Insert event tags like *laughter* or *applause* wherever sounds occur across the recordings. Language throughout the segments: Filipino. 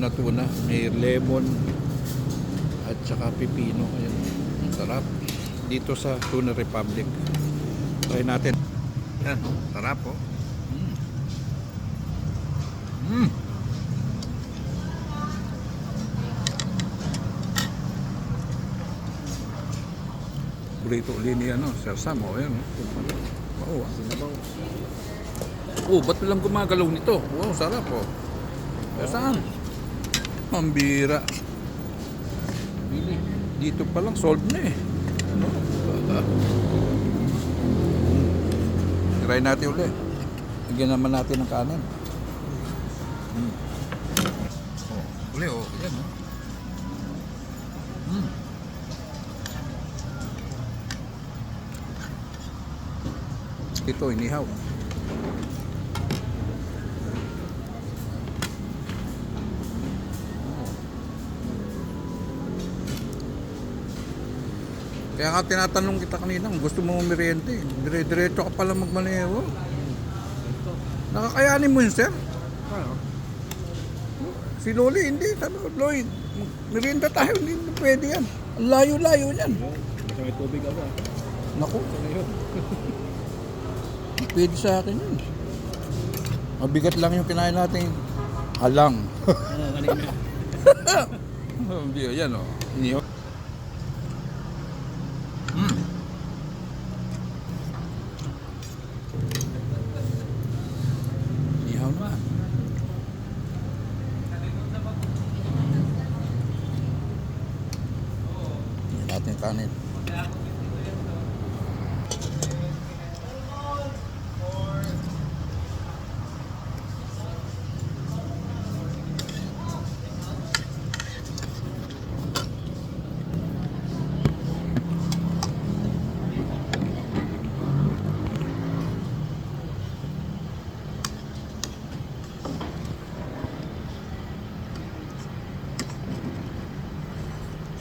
na tuna. May lemon at saka pipino. Ayan. Sarap. Dito sa Tuna Republic. Try natin. Yan. Sarap po. Mm. Mm. Burrito uli ni ano, Sir Sam. O, ayan. oh. Wow. ah. Oh, ba't lang gumagalaw nito? Wow, sarap oh. Sir Sam. Pambira. Bili. Dito pa lang, solved na eh. Ano? Ah. Try natin uli. Lagyan naman natin ng kanin. Mm. Oh, uli oh. Yan oh. Mm. Ito, inihaw. Kaya nga tinatanong kita kanina kung gusto mo meriente. Dire-diretso ka pala magmaneho. Nakakayanin mo yun, sir? Si Loli, hindi. Sabi ko, Lloyd, merienda tayo. Hindi na pwede yan. Ang layo-layo yan. Basta may tubig ako. Naku, Ano *laughs* pwede sa akin yun. Mabigat lang yung kinain natin. Halang. Ano, kanina? *laughs* Yan o. Inihaw. Inihaw na. Yan natin kanin.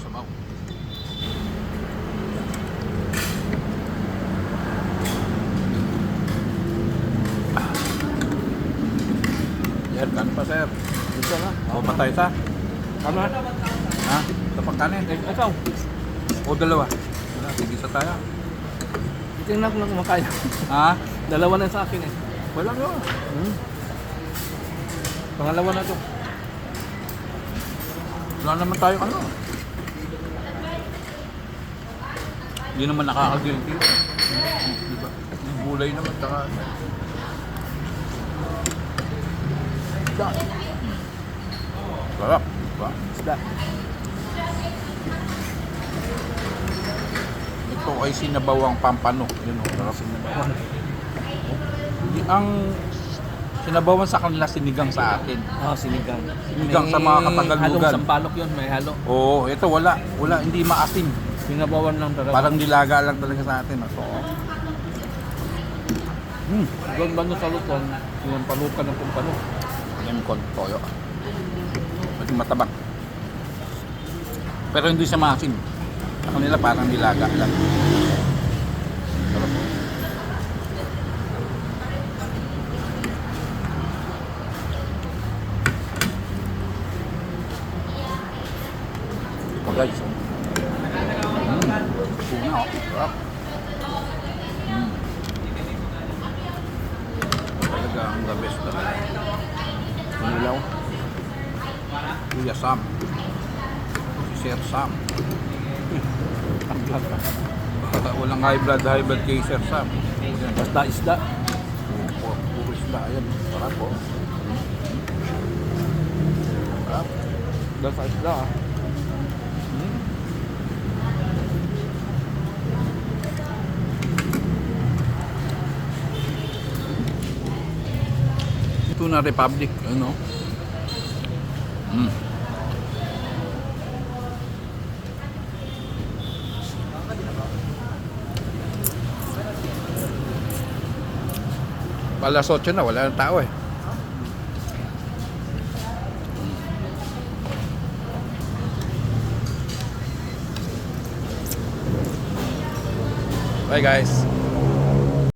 Samaw. Yan, kanin pa sir. Gusto na. O patay sa? Tama. Ha? Sa pagkanin? Eh, ikaw. O dalawa? Sige sa tayo. Tingnan ko na kumakain. Ha? Dalawa na sa akin eh. Wala nga. Hmm. Pangalawa na to. Wala naman tayo ano. Hindi naman nakaka-guilty. Di ba? Yung gulay naman, taka... Isda. Sarap. Diba? Isda. Ito ay sinabawang pampano. Yun o, sarap. Sinabawan. Di- Ang sinabawan sa kanila sinigang sa atin. Ah, sinigang. Sinigang sa mga Kapatalugan. Halong sampalok yun, may halo. Oo, ito wala. Wala, hindi maasim. Sinabawan lang talaga. Parang nilaga lang talaga sa atin. Ito. Hmm. Doon ba sa Luzon, yung palukan ng kumpano. Yung kon toyo. Medyo matabang. Pero hindi siya maasim. Sa kanila parang nilaga lang. Sarap po. Ito guys. oh. Mm. Oh. Sarap. Mm. Talaga ang the best talaga. Manilaw. Kuya Sam. Si Sir Sam. Ang. Walang high blood, high blood kay Sir Sam. Basta isda. Puro, puro isda. Ayan. Sarap po. Sarap. Basta isda ah. Tuna Republic, ano? Mm. Alas 8 na, wala nang tao eh. Bye guys.